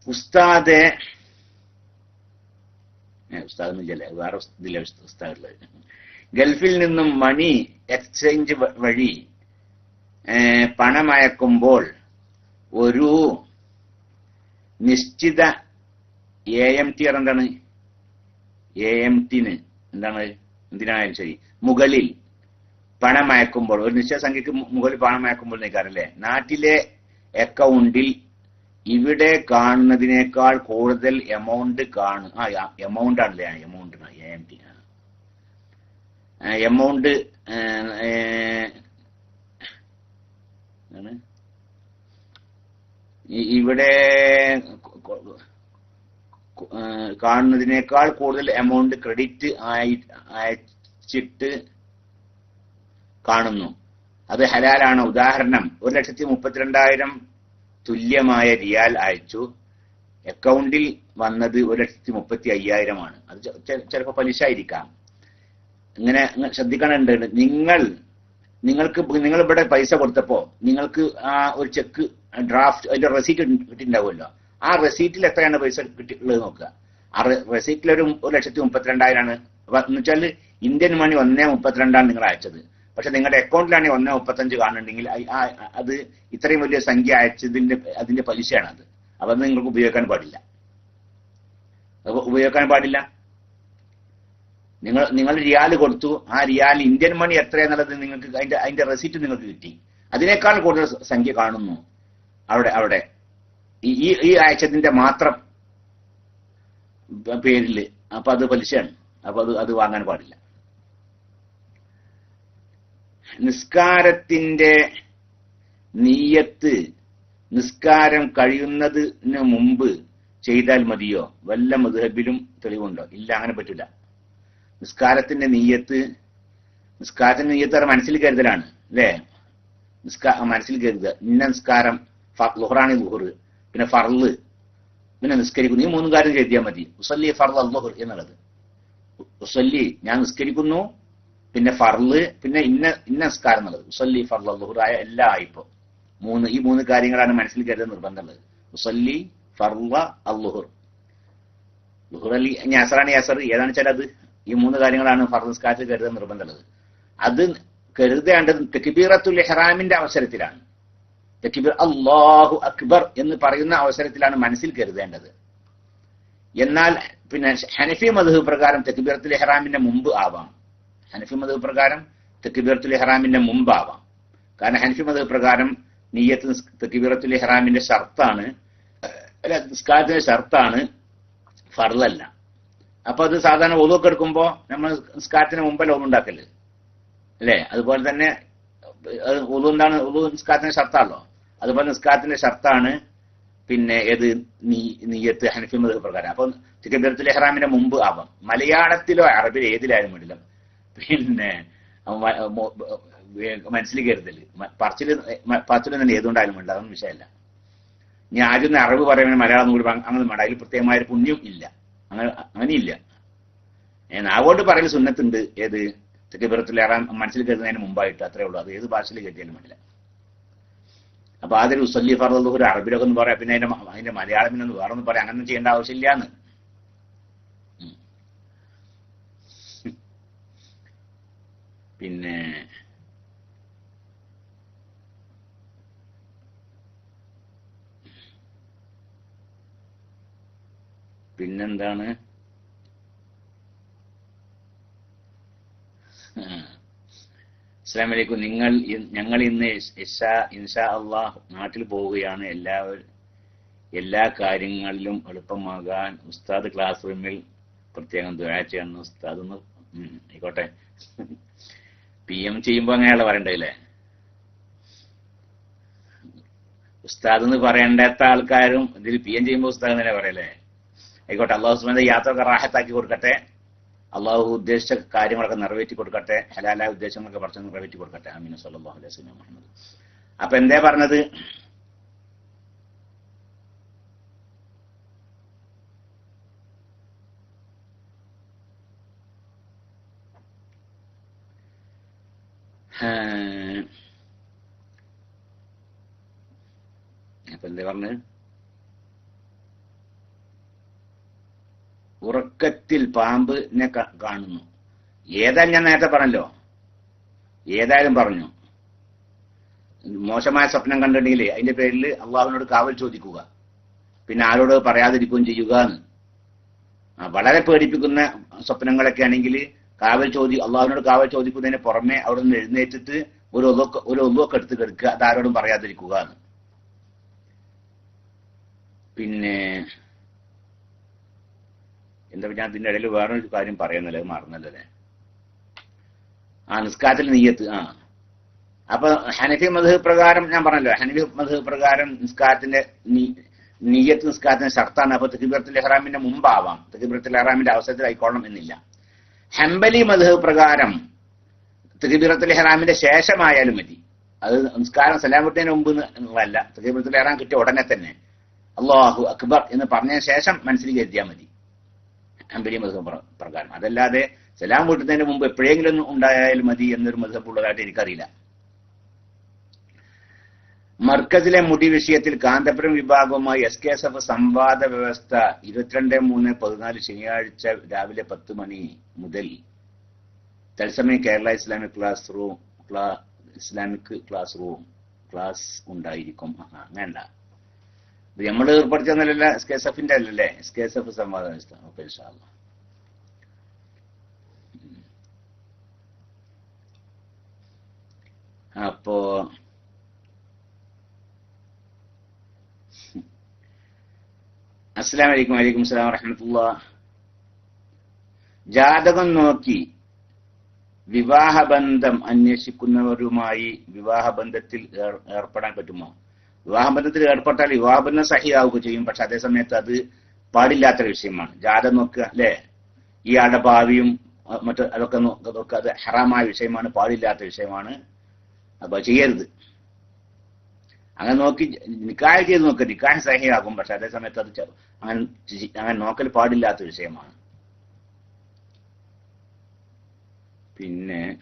ഉസ്താദെ ഉസ്താദ് വേറെ ഇതില്ല ഇതിലെ ഉസ്താദ് ഗൾഫിൽ നിന്നും മണി എക്സ്ചേഞ്ച് വഴി പണമയക്കുമ്പോൾ ഒരു നിശ്ചിത എ എം ടി എന്താണ്? എ എം ടിന് എന്താണ്? എന്തിനായാലും ശരി മുകളിൽ പണം അയക്കുമ്പോൾ ഒരു നിശ്ചയ സംഖ്യക്ക് മുകളിൽ പണം അയക്കുമ്പോൾ നിൽക്കാറില്ലേ നാട്ടിലെ അക്കൗണ്ടിൽ ഇവിടെ കാണുന്നതിനേക്കാൾ കൂടുതൽ എമൗണ്ട് കാണും ആ എമൗണ്ട് ആണല്ലേ amount A M T amount ഇവിടെ കാണുന്നതിനേക്കാൾ കൂടുതൽ എമൗണ്ട് ക്രെഡിറ്റ് ആയി അയച്ചിട്ട് കാണുന്നു. അത് ഹലാലാണ്. ഉദാഹരണം ഒരു ലക്ഷത്തി മുപ്പത്തിരണ്ടായിരം തുല്യമായ റിയാൽ അയച്ചു. അക്കൗണ്ടിൽ വന്നത് ഒരു ലക്ഷത്തി മുപ്പത്തി അയ്യായിരമാണ് അത് ചിലപ്പോൾ പലിശ ആയിരിക്കാം. ഇങ്ങനെ ശ്രദ്ധിക്കണുണ്ട്. നിങ്ങൾ നിങ്ങൾക്ക് നിങ്ങൾ ഇവിടെ പൈസ കൊടുത്തപ്പോ നിങ്ങൾക്ക് ആ ഒരു ചെക്ക് ഡ്രാഫ്റ്റ് അതിന്റെ റെസീറ്റ് കിട്ടിയിട്ടുണ്ടാവുമല്ലോ ആ റെസീറ്റിൽ എത്രയാണ് പൈസ കിട്ടിയിട്ടുള്ളത് നോക്കുക. ആ റെസീറ്റിൽ ഒരു ഒരു ലക്ഷത്തി മുപ്പത്തിരണ്ടായിരമാണ് എന്ന് വെച്ചാൽ ഇന്ത്യൻ മണി ഒന്നേ മുപ്പത്തിരണ്ടാണ് നിങ്ങൾ അയച്ചത്. പക്ഷെ നിങ്ങളുടെ അക്കൗണ്ടിലാണെങ്കിൽ ഒന്നേ മുപ്പത്തഞ്ച് കാണുന്നുണ്ടെങ്കിൽ അത് ഇത്രയും വലിയ സംഖ്യ അയച്ചതിന്റെ അതിന്റെ പലിശയാണ് അത്. അപ്പൊ നിങ്ങൾക്ക് ഉപയോഗിക്കാൻ പാടില്ല. ഉപയോഗിക്കാൻ പാടില്ല. നിങ്ങൾ നിങ്ങൾ റിയാൽ കൊടുത്തു. ആ റിയാൽ ഇന്ത്യൻ മണി എത്രയെന്നുള്ളത് നിങ്ങൾക്ക് അതിന്റെ അതിന്റെ റെസിറ്റ് നിങ്ങൾക്ക് കിട്ടി. അതിനേക്കാൾ കൂടുതൽ സംഖ്യ കാണുന്നു. അവിടെ അവിടെ. ഈ ഈ- അയച്ചതിന്റെ മാത്രം പേരിൽ അപ്പൊ അത് പലിശയാണ്. അപ്പൊ അത് അത് വാങ്ങാൻ പാടില്ല. നിസ്കാരത്തിന്റെ നീയത്ത് നിസ്കാരം കഴിയുന്നതിന് മുമ്പ് ചെയ്താൽ മതിയോ? വല്ല മധുഹബിലും തെളിവുണ്ടോ? ഇല്ല അങ്ങനെ പറ്റില്ല നിസ്കാരത്തിന്റെ നീയത്ത് നിസ്കാരത്തിന്റെ നീയത്ത് അവരുടെ മനസ്സിൽ കരുതലാണ് അല്ലേ? നിസ്കാ മനസ്സിൽ കരുതുക. ഇന്ന നിസ്കാരം ലുഹറാണി ലുഹർ പിന്നെ ഫർൾ. പിന്നെ നിസ്കരിക്കുന്നു. ഈ മൂന്ന് കാര്യം എഴുതിയാൽ മതി. ഉസല്ലി ഫർൾ അല്ലുഹർ എന്നുള്ളത്. ഉസല്ലി ഞാൻ നിസ്കരിക്കുന്നു പിന്നെ ഫർൾ പിന്നെ ഇന്ന ഇന്ന നിസ്കാരം എന്നുള്ളത്. ഉസല്ലി ഫർൾ ആയ എല്ലാ ആയിപ്പോ. മൂന്ന് ഈ മൂന്ന് കാര്യങ്ങളാണ് മനസ്സിൽ കരുതുന്ന നിർബന്ധമുള്ളത് ഉസല്ലി ഫർള അല്ലുഹുർ ലുഹുർ അല്ലി അസറാണ് അസർ. ഏതാണ് വെച്ചാൽ അത്? ഈ മൂന്ന് കാര്യങ്ങളാണ് ഫർദ് നിസ്കാരത്തിൽ കരുതുന്ന നിർബന്ധമുള്ളത് അത് കരുതേണ്ടത് തെക്കിബീറത്തുൽ ഹെറാമിന്റെ അവസരത്തിലാണ്. തെക്കിബീർ അള്ളാഹു അക്ബർ എന്ന് പറയുന്ന അവസരത്തിലാണ് മനസ്സിൽ കരുതേണ്ടത്. എന്നാൽ പിന്നെ ഹനഫി മധു പ്രകാരം തെക്കിബീറത്തുൽ ഇഹ്റാമിന്റെ മുമ്പ് ആവാം. ഹനഫി മധു പ്രകാരം തെക്കിബീറത്തുൽ ഇഹ്റാമിന്റെ മുമ്പ് ആവാം. കാരണം ഹനഫി മധു പ്രകാരം നീയത്ത് തെക്കിബീറത്തുൽ ഇഹ്റാമിന്റെ ഷർത്താണ് അല്ല നിസ്കാരത്തിന്റെ ഷർത്താണ് ഫർലല്ല അപ്പൊ അത് സാധാരണ ഒതുവൊക്കെ എടുക്കുമ്പോൾ നമ്മൾ നിസ്കാരത്തിന് മുമ്പല്ല ഒന്നുണ്ടാക്കൽ അല്ലേ? അതുപോലെ തന്നെ ഉളു എന്താണ്? ഉളു നിസ്കാരത്തിന്റെ ഷർത്താണല്ലോ. അതുപോലെ നിസ്കാരത്തിന്റെ ഷർത്താണ് പിന്നെ ഏത് നീ നീയത്ത് ഹനഫി മത പ്രകാരം. അപ്പൊ തിരുവനന്തപുരത്തിലെ ഇഹ്റാമിന്റെ മുമ്പ് ആവാം. മലയാളത്തിലോ അറബിലോ ഏതിലായാലും വേണ്ടില്ല. പിന്നെ മനസ്സിൽ കരുതൽ. പറച്ചിൽ പറച്ചിൽ തന്നെ ഏതുകൊണ്ടായാലും വേണ്ട അതൊന്നും വിഷയമല്ല. ഇനി ആദ്യം അറിവ് പറയുമ്പോൾ മലയാളം കൂടി അങ്ങനെ വേണ്ട. അതിൽ പ്രത്യേകമായ പുണ്യം ഇല്ല. അങ്ങനെ അങ്ങനെയില്ല. നാവോട് പറയൽ സുന്നത്തുണ്ട്. ഏത്? തെക്കിപ്പുറത്തിലേറാൻ മനസ്സിൽ കരുതുന്നതിന് മുമ്പായിട്ട്. അത്രേ ഉള്ളൂ. അത് ഏത് ഭാഷയിൽ കരുതിയാലും വേണ്ടില്ല. അപ്പൊ അതിൽ ഉസല്ലി ഫർദ് ഒരു അറബിലൊക്കെ ഒന്ന് പറയാം. പിന്നെ അതിന്റെ അതിന്റെ മലയാളം പിന്നെ ഒന്ന് വേറെ ഒന്നും പറയാം. അങ്ങനെ ചെയ്യേണ്ട ആവശ്യമില്ലാന്ന്. എന്ന് പിന്നെ പിന്നെന്താണ്? അസ്സാം വലൈക്കും നിങ്ങൾ ഞങ്ങൾ ഇന്ന് ഇൻഷാ അള്ളാഹ് നാട്ടിൽ പോവുകയാണ്. എല്ലാവരും എല്ലാ കാര്യങ്ങളിലും എളുപ്പമാകാൻ ഉസ്താദ് ക്ലാസ് റൂമിൽ പ്രത്യേകം ദുആ ചെയ്യണം. ഉസ്താദ് ഒന്ന് ആയിക്കോട്ടെ. പി എം ചെയ്യുമ്പോ അങ്ങനെയുള്ള പറയണ്ടല്ലേ ഉസ്താദ് എന്ന് പറയേണ്ടാത്ത ആൾക്കാരും ഇതിൽ പി എം ചെയ്യുമ്പോ ഉസ്താദ് തന്നെ പറയല്ലേ? ആയിക്കോട്ടെ അള്ളാഹു സുബ്ഹാനഹു യാത്രയൊക്കെ റാഹത്താക്കി കൊടുക്കട്ടെ. അള്ളാഹു ഉദ്ദേശിച്ച കാര്യങ്ങളൊക്കെ നിറവേറ്റി കൊടുക്കട്ടെ ഹലാലായ ഉദ്ദേശങ്ങളൊക്കെ പറഞ്ഞു നിറവേറ്റി കൊടുക്കട്ടെ. അമീൻ സല്ലല്ലാഹു അലൈഹി വസല്ലം മുഹമ്മദ് അപ്പൊ എന്തേ പറഞ്ഞത്? അപ്പൊ എന്തേ പറഞ്ഞത്? ഉറക്കത്തിൽ പാമ്പിനെ കാണുന്നു. ഏതായാലും ഞാൻ നേരത്തെ പറഞ്ഞല്ലോ? ഏതായാലും പറഞ്ഞു. മോശമായ സ്വപ്നം കണ്ടിട്ടുണ്ടെങ്കിൽ അതിന്റെ പേരിൽ അള്ളാഹുവിനോട് കാവൽ ചോദിക്കുക. പിന്നെ ആരോട് പറയാതിരിക്കുകയും ചെയ്യുക എന്ന്. വളരെ പേടിപ്പിക്കുന്ന സ്വപ്നങ്ങളൊക്കെ ആണെങ്കിൽ കാവൽ ചോദി അള്ളാഹുവിനോട് കാവൽ ചോദിക്കുന്നതിന് പുറമെ അവിടെ നിന്ന് എഴുന്നേറ്റിട്ട് ഒരു ഒതുവൊക്കെ ഒരു ഒതുവൊക്കെ എടുത്ത് കെടുക്കുക. അത് ആരോടും പറയാതിരിക്കുക എന്ന്. പിന്നെ എന്താ ഞാൻ ഇതിന്റെ ഇടയിൽ വേറൊരു കാര്യം പറയുന്നില്ല അത് മറന്നല്ലോ ആ നിസ്കാരത്തിൽ നെയ്യത്ത് ആ. അപ്പൊ ഹനഫി മധു പ്രകാരം ഞാൻ പറഞ്ഞല്ലോ ഹനഫി മധു പ്രകാരം നിസ്കാരത്തിന്റെ നീയത്ത് നിസ്കാരത്തിന്റെ ഷർത്താണ് അപ്പൊ തെക്കിബിറത്തിൽ ഇഹ്റാമിന്റെ മുമ്പാവാം. തെക്കിബിറത്തിൽ ഇഹ്റാമിന്റെ അവസരത്തിൽ ആയിക്കോളണം എന്നില്ല. ഹംബലി മധു പ്രകാരം തെക്കിബിറത്തിൽ ഇഹ്റാമിന്റെ ശേഷമായാലും മതി. അത് നിസ്കാരം സലാം വിട്ടതിന് മുമ്പ് അല്ല തെക്കിബിറത്തിൽ ഇഹ്റാം കിട്ടിയ ഉടനെ തന്നെ അള്ളാഹു അക്ബർ എന്ന് പറഞ്ഞതിന് ശേഷം മനസ്സിൽ കരുതിയാൽ മതി. ഹംബലി മതം പ്രകാരം. അതല്ലാതെ സലാം കൂട്ടുന്നതിന് മുമ്പ് എപ്പോഴെങ്കിലും ഉണ്ടായാൽ മതി എന്നൊരു മധുഹബ് ഉള്ളതായിട്ട് എനിക്കറിയില്ല. മർക്കസിലെ മുടി വിഷയത്തിൽ കാന്തപുരം വിഭാഗവുമായി എസ് കെ എസ് എഫ് സംവാദ വ്യവസ്ഥ ഇരുപത്തിരണ്ട് മൂന്ന് പതിനാല് ശനിയാഴ്ച രാവിലെ പത്ത് മണി മുതൽ തത്സമയം Kerala Islamic class room Islamic class room class ഉണ്ടായിരിക്കും. ഇത് നമ്മൾ ഏർപ്പെടുത്തിയൊന്നല്ല എസ് കെ എസ് എഫിന്റെ അല്ലല്ലേ? എസ് കെ എസ് എഫ് സംവാദം ഇഷ്ടമാണ്. അപ്പോ അസ്സാം വലൈക്കും വലൈക്കും സ്ലാം വറഹമത്തുള്ള. ജാതകം നോക്കി വിവാഹബന്ധം അന്വേഷിക്കുന്നവരുമായി വിവാഹബന്ധത്തിൽ ഏർ- ഏർപ്പെടാൻ പറ്റുമോ? വിവാഹബന്ധത്തിൽ ഏർപ്പെട്ടാൽ വിവാഹബന്ധം സഹിയാവുക ചെയ്യും. പക്ഷെ അതേ സമയത്ത് അത് പാടില്ലാത്തൊരു വിഷയമാണ്. ജാത നോക്കുക അല്ലെ? ഇയാളുടെ ഭാവിയും മറ്റു അതൊക്കെ നോക്കുക അത് ഹറാമായ വിഷയമാണ് പാടില്ലാത്ത വിഷയമാണ്. അപ്പൊ ചെയ്യരുത്. അങ്ങനെ നോക്കി നിക്കായ ചെയ്ത് നോക്കുക നിക്കായ സഹിയാകും. പക്ഷെ അതേ സമയത്ത് അത് അങ്ങനെ അങ്ങനെ നോക്കൽ പാടില്ലാത്ത വിഷയമാണ്. പിന്നെ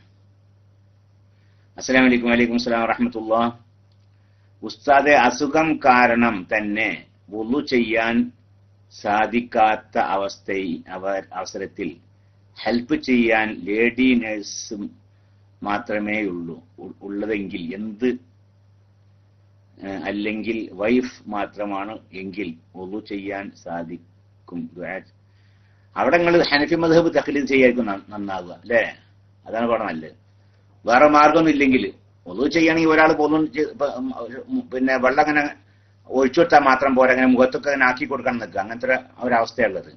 അസ്സലാം വലൈക്കും അസ്സലാം വറഹമത്തുള്ള ഉസ്താദെ അസുഖം കാരണം തന്നെ വുളു ചെയ്യാൻ സാധിക്കാത്ത അവസ്ഥ അവസരത്തിൽ ഹെൽപ്പ് ചെയ്യാൻ ലേഡി നേഴ്സും മാത്രമേ ഉള്ളൂ. ഉള്ളതെങ്കിൽ എന്ത് അല്ലെങ്കിൽ വൈഫ് മാത്രമാണ് എങ്കിൽ ഒതു ചെയ്യാൻ സാധിക്കും. അവിടെ നിങ്ങൾ ഹനഫി മധബ് തഖലീദ് ചെയ്യായിരിക്കും നന്നാവുക അല്ലേ? അതാണ് പറഞ്ഞത് വേറെ മാർഗമൊന്നും ഇല്ലെങ്കിൽ ഒതു ചെയ്യുകയാണെങ്കിൽ ഒരാൾ പോലും പിന്നെ വെള്ളം അങ്ങനെ ഒഴിച്ചു കൊടുത്താൽ മാത്രം പോരാ അങ്ങനെ മുഖത്തൊക്കെ അങ്ങനെ ആക്കി കൊടുക്കാൻ നിൽക്കുക. അങ്ങനത്തെ ഒരു- ഒരവസ്ഥയുള്ളത്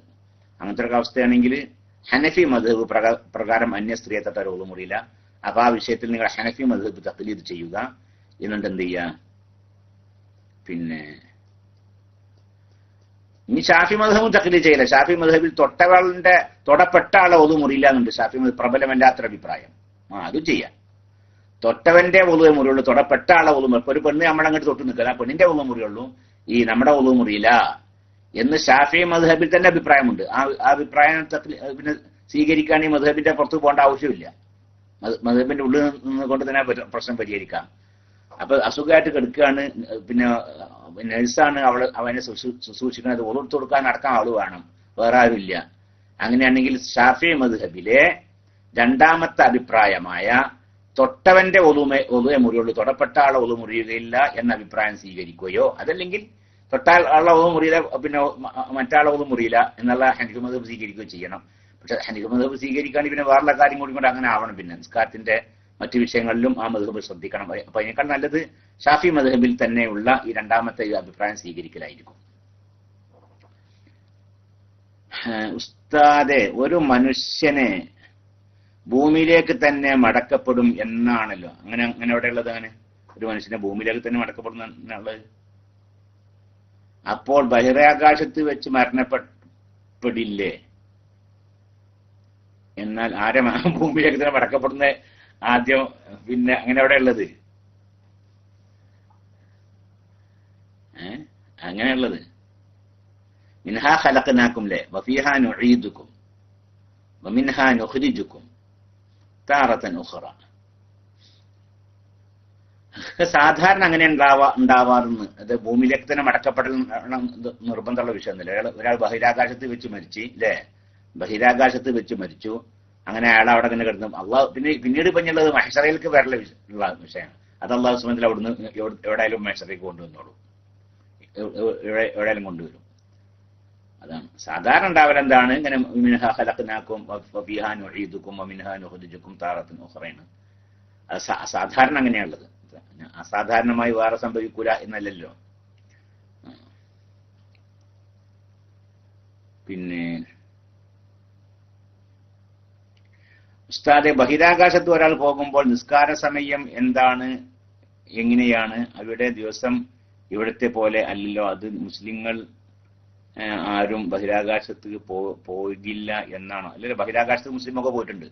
അങ്ങനത്തെ ഒരു അവസ്ഥയാണെങ്കിൽ ഹനഫി മധബ് പ്രകാരം അന്യ സ്ത്രീയെ തൊട്ടാൽ ഒതു മുറിയില്ല അപ്പൊ ആ വിഷയത്തിൽ നിങ്ങൾ ഹനഫി മധുബ് തഖലീദ് ചെയ്യുക. എന്നിട്ട് എന്ത് ചെയ്യുക? പിന്നെ ഇനി ഷാഫി മധുബും തഖലീദ് ചെയ്യില്ല. ഷാഫി മധുബിൽ തൊട്ടവളുടെ തൊടപ്പെട്ട ആളെ ഒതു മുറിയില്ല എന്നുണ്ട് ഷാഫി മധു പ്രബലമല്ലാത്തൊരു അഭിപ്രായം ആ അതും ചെയ്യാം. തൊട്ടവന്റെ ഒതുവെ മുറിയുള്ളൂ തൊടപ്പെട്ട ആളെ ഒതു മുറി ഒരു പെണ്ണ് നമ്മളങ്ങോട്ട് തൊട്ട് നിൽക്കില്ല പെണ്ണിന്റെ ഒതു മുറിയുള്ളൂ ഈ നമ്മുടെ ഒതു മുറിയില്ല എന്ന് ഷാഫി മധുഹബിൽ തന്നെ അഭിപ്രായമുണ്ട്. ആ അഭിപ്രായം പിന്നെ സ്വീകരിക്കാൻ ഈ മധുഹബിന്റെ പുറത്ത് പോകേണ്ട ആവശ്യമില്ല. മധുഹബിന്റെ ഉള്ളിൽ നിന്ന് കൊണ്ട് തന്നെ പ്രശ്നം പരിഹരിക്കാം. അപ്പൊ അസുഖമായിട്ട് കിടക്കുകയാണ് പിന്നെ നഴ്സാണ് അവൾ അവനെ ശുശ്രൂ- ശുശ്രൂഷിക്കുന്നത്. ഒളിർത്തു കൊടുക്കാൻ അടക്കം ആൾ വേണം. വേറെ ആരുമില്ല. അങ്ങനെയാണെങ്കിൽ ഷാഫി മധുഹബിലെ രണ്ടാമത്തെ അഭിപ്രായമായ തൊട്ടവന്റെ ഒതുമെ ഒതുവെ മുറിയുള്ളൂ തൊടപ്പെട്ട ആളെ ഒതു മുറിയുകയില്ല എന്ന അഭിപ്രായം സ്വീകരിക്കുകയോ അതല്ലെങ്കിൽ തൊട്ടാൽ ആളെ ഒതു മുറിയില്ല പിന്നെ മറ്റാളെ ഒതു മുറിയില്ല എന്നുള്ള ഹനിഫ് മതബ് സ്വീകരിക്കുകയോ ചെയ്യണം. പക്ഷെ ഹനിഫ് മതബ് പിന്നെ വേറെ കാര്യം കൂടി കൊണ്ട് അങ്ങനെ ആവണം. പിന്നെ നിസ്കാരത്തിന്റെ മറ്റു വിഷയങ്ങളിലും ആ മധുഹബ് ശ്രദ്ധിക്കണം. അപ്പൊ അതിനേക്കാൾ നല്ലത് ഷാഫി മധുഹബിൽ തന്നെയുള്ള ഈ രണ്ടാമത്തെ അഭിപ്രായം സ്വീകരിക്കലായിരിക്കും. ഉസ്താദെ ഒരു മനുഷ്യനെ ഭൂമിയിലേക്ക് തന്നെ മടക്കപ്പെടും എന്നാണല്ലോ. അങ്ങനെ അങ്ങനെ എവിടെയുള്ളത് അങ്ങനെ? ഒരു മനുഷ്യനെ ഭൂമിയിലേക്ക് തന്നെ മടക്കപ്പെടും എന്നുള്ളത്. അപ്പോൾ ബഹിരാകാശത്ത് വെച്ച് മരണപ്പെടില്ലേ എന്നാൽ ആരെ ഭൂമിയിലേക്ക് തന്നെ മടക്കപ്പെടുന്ന ആദ്യം പിന്നെ അങ്ങനെ എവിടെ ഉള്ളത് ഏ? അങ്ങനെയുള്ളത്. മിൻഹാ ഖലഖനാക്കും ലേ വഫീഹാ നുഈദുക്കും വമിൻഹാ നുഖ്രിജുക്കും താറത്തൻ ഉഖറ സാധാരണ അങ്ങനെ ഉണ്ടാവാ ഉണ്ടാവാറുണ്ട്. അത് ഭൂമിയിലേക്ക് തന്നെ മടക്കപ്പെടൽ നിർബന്ധമുള്ള വിഷയമൊന്നുമില്ല. അയാൾ ഒരാൾ ബഹിരാകാശത്ത് വെച്ച് മരിച്ചു അല്ലേ ബഹിരാകാശത്ത് വെച്ച് മരിച്ചു. അങ്ങനെ അയാൾ അവിടെ തന്നെ കിടന്നു. അള്ളാഹ് പിന്നെ പിന്നീട് പറഞ്ഞുള്ളത് മഹഷറയിലേക്ക് വരല ഉള്ള വിഷയമാണ്. അത് അള്ളാഹു സുമത്തിൽ അവിടുന്ന് എവിടെ- എവിടെയായാലും മഹഷറയ്ക്ക് കൊണ്ടുവന്നോളൂ. എവ്- എവ്- എവിടെ- എവിടെയായാലും കൊണ്ടുവരും. അതാണ് സാധാരണ അവരെന്താണ് ഇങ്ങനെ മിൻഹ വമിൻഹാ നുഖ്രിജുക്കും താറത്തുൻ ഉഖറയാണ് അത് സാധാരണ അങ്ങനെയുള്ളത് അസാധാരണമായി വേറെ സംഭവിക്കൂല എന്നല്ലല്ലോ. പിന്നെ ഉസ്താദെ ബഹിരാകാശത്ത് ഒരാൾ പോകുമ്പോൾ നിസ്കാര സമയം എന്താണ്? എങ്ങനെയാണ്? അവിടെ ദിവസം ഇവിടുത്തെ പോലെ അല്ലല്ലോ. അത് മുസ്ലിങ്ങൾ ആരും ബഹിരാകാശത്ത് പോകില്ല എന്നാണ്. അല്ലല്ലോ ബഹിരാകാശത്ത് മുസ്ലിമൊക്കെ പോയിട്ടുണ്ട്.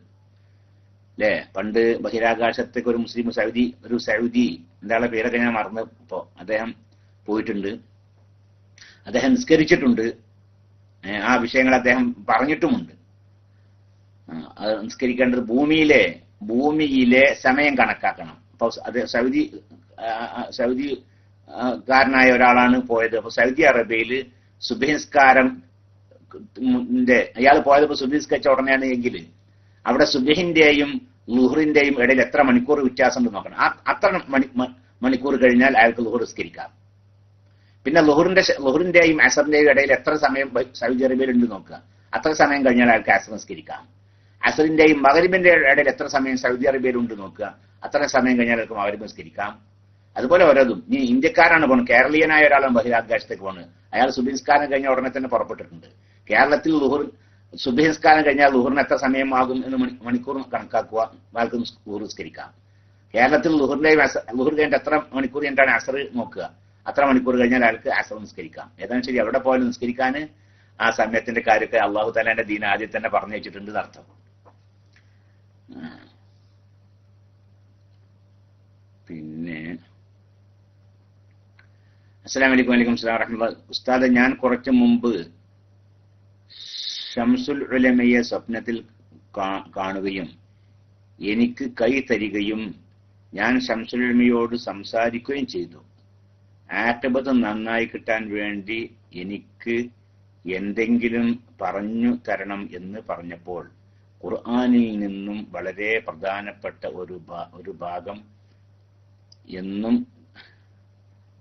അല്ലേ പണ്ട് ബഹിരാകാശത്തേക്ക് ഒരു മുസ്ലിം സൗദി ഒരു സൗദി എന്താളുടെ പേരൊക്കെ ഞാൻ മറന്നു ഇപ്പോ അദ്ദേഹം പോയിട്ടുണ്ട്. അദ്ദേഹം നിസ്കരിച്ചിട്ടുണ്ട്. ആ വിഷയങ്ങൾ അദ്ദേഹം പറഞ്ഞിട്ടുമുണ്ട്. അത് നിസ്കരിക്കേണ്ടത് ഭൂമിയിലെ ഭൂമിയിലെ സമയം കണക്കാക്കണം. അപ്പൊ അത് സൗദി സൗദി കാരനായ ഒരാളാണ് പോയത്. അപ്പൊ സൗദി അറേബ്യയിൽ സുബഹിസ്കാരം അയാൾ പോയതിപ്പോ സുബഹിസ്കരിച്ച ഉടനെയാണ് എങ്കിൽ അവിടെ സുബഹിന്റെയും ലുഹറിന്റെയും ഇടയിൽ എത്ര മണിക്കൂർ വ്യത്യാസം ഉണ്ട് നോക്കണം അത്ര മണി മണിക്കൂർ കഴിഞ്ഞാൽ അയാൾക്ക് ലുഹർ നിസ്കരിക്കാം. പിന്നെ ലുഹറിന്റെ ലുഹറിന്റെയും അസറിന്റെയും ഇടയിൽ എത്ര സമയം സൗദി അറേബ്യയിൽ ഉണ്ട് നോക്കുക. അത്ര സമയം കഴിഞ്ഞാൽ അയാൾക്ക് അസർ നിസ്കരിക്കാം. അസറിന്റെയും മകരിബിന്റെ ഇടയിൽ എത്ര സമയം സൗദി അറേബ്യയിൽ ഉണ്ട് നോക്കുക. അത്ര സമയം കഴിഞ്ഞാൽ അയാൾക്ക് മകരിബ് നിസ്കരിക്കാം. അതുപോലെ ഓരോന്നും നീ ഇന്ത്യക്കാരാണ് പോകുന്നത് കേരളീയനായ ഒരാളാണ് ബഹിരാകാശത്തേക്ക് പോകുന്നത് അയാൾ സുബിസ്കാരം കഴിഞ്ഞ ഉടനെ തന്നെ പുറപ്പെട്ടിട്ടുണ്ട്. കേരളത്തിൽ ലുഹുർ സുബിസ്കാരം കഴിഞ്ഞാൽ ലുഹുറിന് എത്ര സമയമാകും എന്ന് മണിക്കൂർ കണക്കാക്കുക അയാൾക്ക് ലുഹർ നിസ്കരിക്കാം. കേരളത്തിൽ ലുഹുറിന്റെ ലുഹുർ കഴിഞ്ഞിട്ട് എത്ര മണിക്കൂർ കഴിഞ്ഞിട്ടാണ് അസർ നോക്കുക? അത്ര മണിക്കൂർ കഴിഞ്ഞാൽ അയാൾക്ക് അസർ നിസ്കരിക്കാം. ഏതാണ് ശരി എവിടെ പോയാലും നിസ്കരിക്കാൻ ആ സമയത്തിന്റെ കാര്യത്തെ അള്ളാഹു തലാന്റെ ദീൻ ആദ്യം തന്നെ പറഞ്ഞു വെച്ചിട്ടുണ്ട് എന്നർത്ഥം പിന്നെ അസ്സലാമു അലൈക്കും വലൈക്കും സ്ലാം വറഹ്മത്തുള്ളാഹി ഉസ്താദ് ഞാൻ കുറച്ച് മുമ്പ് ഷംസുൽ ഉലമയെ സ്വപ്നത്തിൽ കാണുകയും എനിക്ക് കൈ തരികയും ഞാൻ ഷംസുൽ ഉലമയോട് സംസാരിക്കുകയും ചെയ്തു. ആറ്റബത്ത് നന്നായി കിട്ടാൻ വേണ്ടി എനിക്ക് എന്തെങ്കിലും പറഞ്ഞു തരണം എന്ന് പറഞ്ഞപ്പോൾ ഖുർആാനിൽ നിന്നും വളരെ പ്രധാനപ്പെട്ട ഒരു ഒരു ഭാഗം എന്നും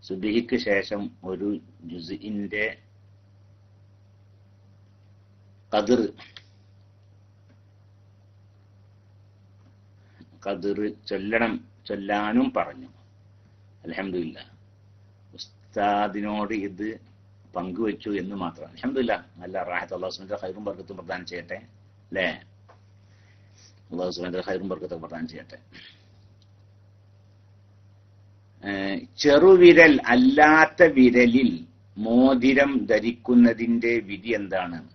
സുബിഹിക്ക് ശേഷം ഒരു ജുസിന്റെ കതിർ കതിർ ചൊല്ലണം ചൊല്ലാനും പറഞ്ഞു. അലഹമില്ല ഉസ്താദിനോട് ഇത് പങ്കുവെച്ചു എന്ന് മാത്രം. അലഹമില്ല നല്ല റാഹത്ത്. അള്ളാഹു സുബിന്റെ ഹൈറും ബർക്കത്തും പ്രദാനം ചെയ്യട്ടെ. അല്ലേ? അള്ളാഹു സുബിന്റെ ഹൈറും ബർക്കത്തും പ്രദാനം ചെയ്യട്ടെ. ചെറുവിരൽ അല്ലാത്ത വിരലിൽ മോതിരം ധരിക്കുന്നതിന്റെ വിധി എന്താണ്?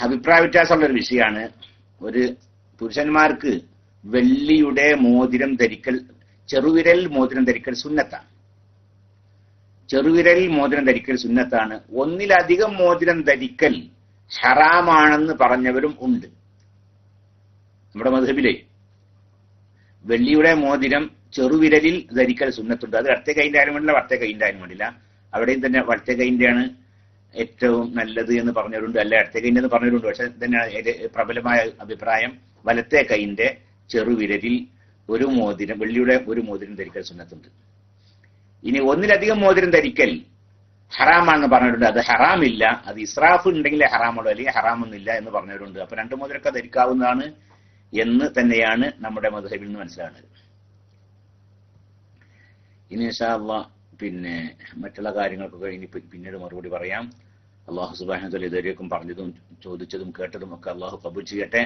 അഭിപ്രായ വ്യത്യാസമുള്ള ഒരു വിഷയമാണ്. ഒരു പുരുഷന്മാർക്ക് വെള്ളിയുടെ മോതിരം ധരിക്കൽ ചെറുവിരൽ മോതിരം ധരിക്കൽ സുന്നത്താണ്. ചെറുവിരലിൽ മോതിരം ധരിക്കൽ സുന്നത്താണ്. ഒന്നിലധികം മോതിരം ധരിക്കൽ ഹറാമാണെന്ന് പറഞ്ഞവരും ഉണ്ട്. നമ്മുടെ മധുബിലെ വെള്ളിയുടെ മോതിരം ചെറുവിരലിൽ ധരിക്കൽ സുന്നത്തുണ്ട്. അത് അടുത്ത കൈന്റെ ആയാലും വേണ്ടില്ല വലത്തെ കൈന്റെ ആയാലും വേണ്ടില്ല അവിടെയും തന്നെ വലത്തെ കൈന്റെയാണ് ഏറ്റവും നല്ലത് എന്ന് പറഞ്ഞവരുണ്ട്. അല്ല ഇടത്തെ കൈന്റെ എന്ന് പറഞ്ഞവരുണ്ട്. പക്ഷെ തന്നെ പ്രബലമായ അഭിപ്രായം. വലത്തെ കൈന്റെ ചെറുവിരലിൽ ഒരു മോതിരം വെള്ളിയുടെ ഒരു മോതിരം ധരിക്കൽ സുന്നത്തുണ്ട്. ഇനി ഒന്നിലധികം മോതിരം ധരിക്കൽ ഹറാമാണെന്ന് പറഞ്ഞിട്ടുണ്ട് അത് ഹറാമില്ല. അത് ഇസ്രാഫ് ഉണ്ടെങ്കിൽ ഹറാമുള്ളൂ അല്ലെങ്കിൽ ഹറാമൊന്നുമില്ല എന്ന് പറഞ്ഞവരുണ്ട്. അപ്പൊ രണ്ട് മോതിരമൊക്കെ ധരിക്കാവുന്നതാണ് എന്ന് തന്നെയാണ് നമ്മുടെ മധുഹബിൽ നിന്ന് മനസ്സിലാകുന്നത്. ഇനി ഇൻഷാ പിന്നെ മറ്റുള്ള കാര്യങ്ങൾക്കൊക്കെ ഇനി പിന്നീട് മറുപടി പറയാം. അള്ളാഹു സുബാഹത്തിൽ ഇതുവരേക്കും പറഞ്ഞതും ചോദിച്ചതും കേട്ടതും ഒക്കെ അള്ളാഹു കബൂൽ ചെയ്യട്ടെ.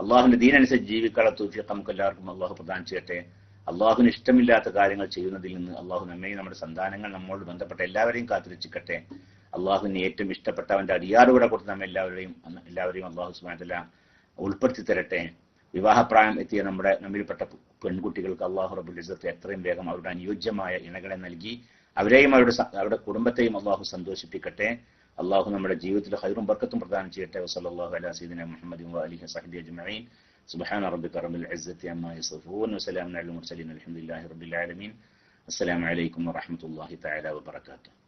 അള്ളാഹുവിന്റെ ദീനനുസരിച്ച് ജീവിക്കാനുള്ള തൂഫിയൊക്കെ നമുക്ക് എല്ലാവർക്കും അള്ളാഹു പ്രദാനം ചെയ്യട്ടെ. അള്ളാഹുവിന് ഇഷ്ടമില്ലാത്ത കാര്യങ്ങൾ ചെയ്യുന്നതിൽ നിന്ന് അള്ളാഹു നമ്മയും നമ്മുടെ സന്താനങ്ങൾ നമ്മോട് ബന്ധപ്പെട്ട എല്ലാവരെയും കാത്തിരക്ഷിക്കട്ടെ അള്ളാഹുവിന് ഏറ്റവും ഇഷ്ടപ്പെട്ടവന്റെ അടിയാറുകൂടെ കൊടുത്ത് നമ്മൾ എല്ലാവരെയും എല്ലാവരെയും അള്ളാഹു സുബാനത്തല്ല ഉൾപ്പെടുത്തി തരട്ടെ. വിവാഹപ്രായം എത്തിയ നമ്മുടെ നമ്മിൽപ്പെട്ട പെൺകുട്ടികൾക്ക് അള്ളാഹു റബുൽ ഇസത്ത് എത്രയും വേഗം അവരുടെ അനുയോജ്യമായ ഇണകളെ നൽകി അവരെയും അവരുടെ അവരുടെ കുടുംബത്തെയും അള്ളാഹു സന്തോഷിപ്പിക്കട്ടെ. അള്ളാഹു നമ്മുടെ ജീവിതത്തിൽ ഹൈറും ബർക്കത്തും പ്രദാനം ചെയ്യട്ടെ. വസ്ലാഹു അലാ സയ്യിദിന മുഹമ്മദിൻ വഅലിഹി വസഹ്ബിഹി അജ്മഈൻ. സുബ്ഹാന റബ്ബിക റബ്ബിൽ ഇസ്സത്തി അമ്മാ യസിഫൂൻ. വസലാമുൻ അലൽ മുർസലീൻ. അൽഹംദുലില്ലാഹി റബ്ബിൽ ആലമീൻ. അസ്സലാമു അലൈക്കും വറഹ്മത്തുള്ളാഹി തആല വബറകാതുഹു.